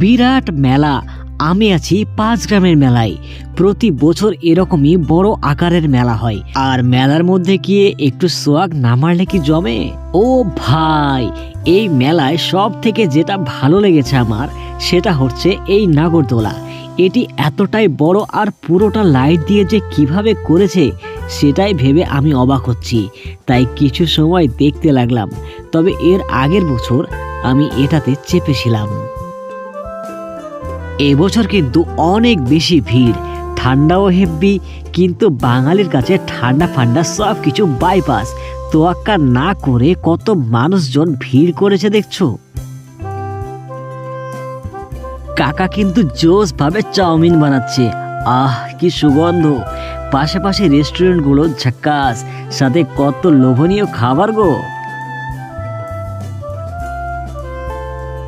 বিরাট মেলা। আমি আছি পাঁচ গ্রামের মেলায়। প্রতি বছর এরকমই বড় আকারের মেলা হয়। আর মেলার মধ্যে গিয়ে একটু সোয়াগ না মারলে কি জমে? ও ভাই, এই মেলায় সব থেকে যেটা ভালো লেগেছে আমার, সেটা হচ্ছে এই নাগরদোলা। এটি এতটাই বড় আর পুরোটা লাইট দিয়ে যে কীভাবে করেছে, সেটাই ভেবে আমি অবাক হচ্ছি। তাই কিছু সময় দেখতে লাগলাম। তবে এর আগের বছর আমি এটাতে চেপেছিলাম। এবছর কিন্তু অনেক বেশি ভিড়। ঠান্ডাও হেব্বি, কিন্তু বাঙালির কাছে ঠান্ডা ফান্ডা সব কিছু বাইপাস তোয়াক্কা না করে কত মানুষজন ভিড় করেছে দেখছ? কাকা কিন্তু জোস ভাবে চাউমিন বানাচ্ছে। আহ, কি সুগন্ধ! পাশাপাশি পাশে রেস্টুরেন্টগুলো ঝাক্কাস। সাথে কত লোভনীয় খাবার গো!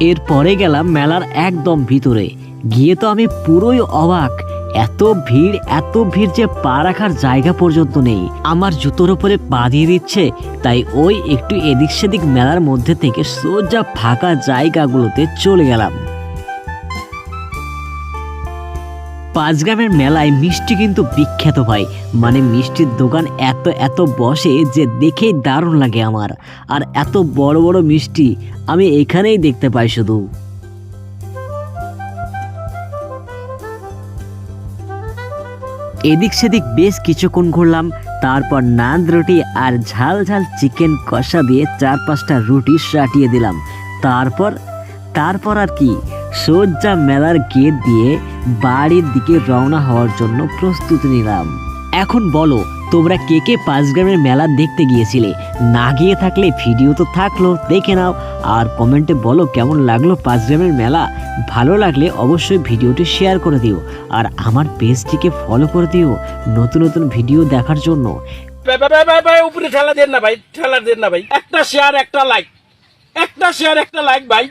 এরপরে গেলাম মেলার একদম ভিতরে। গিয়ে তো আমি পুরোই অবাক। এত ভিড় এত ভিড় যে পা রাখার জায়গা পর্যন্ত নেই। আমার জুতোর উপরে পা দিয়ে দিচ্ছে, তাই ওই একটু এদিক সেদিক মেলার মধ্যে থেকে সোজা ফাঁকা জায়গাগুলোতে চলে গেলাম। পাঁচগ্রামের মেলায় মিষ্টি কিন্তু বিখ্যাত ভাই। মানে মিষ্টির দোকান এত এত বসে যে দেখেই দারুণ লাগে আমার। আর এত বড় বড় মিষ্টি আমি এখানেই দেখতে পাই শুধু। এদিক সেদিক বেশ কিছুক্ষণ ঘুরলাম, তারপর নান রুটি আর ঝাল ঝাল চিকেন কষা দিয়ে চার পাঁচটা রুটি সাটিয়ে দিলাম। তারপর তারপর আর কি সজ্জা মেলার গেট দিয়ে বাড়ির দিকে রওনা হওয়ার জন্য প্রস্তুতি নিলাম। এখন বলো, তোমরা কে কে পাঁচ গ্রামের মেলা দেখতে গিয়েছিলে? না গিয়ে থাকলে ভিডিও তো থাকল, দেখে নাও। আর কমেন্টে বলো কেমন লাগল পাঁচ গ্রামের মেলা? ভালো লাগলে অবশ্যই ভিডিওটি শেয়ার করে দিও, আর আমার পেজটিকে ফলো করে দিও নতুন নতুন ভিডিও দেখার জন্য। উপরে ঠেলা দেন না ভাই, ঠেলা দেন না ভাই। একটা শেয়ার একটা লাইক একটা শেয়ার একটা লাইক ভাই।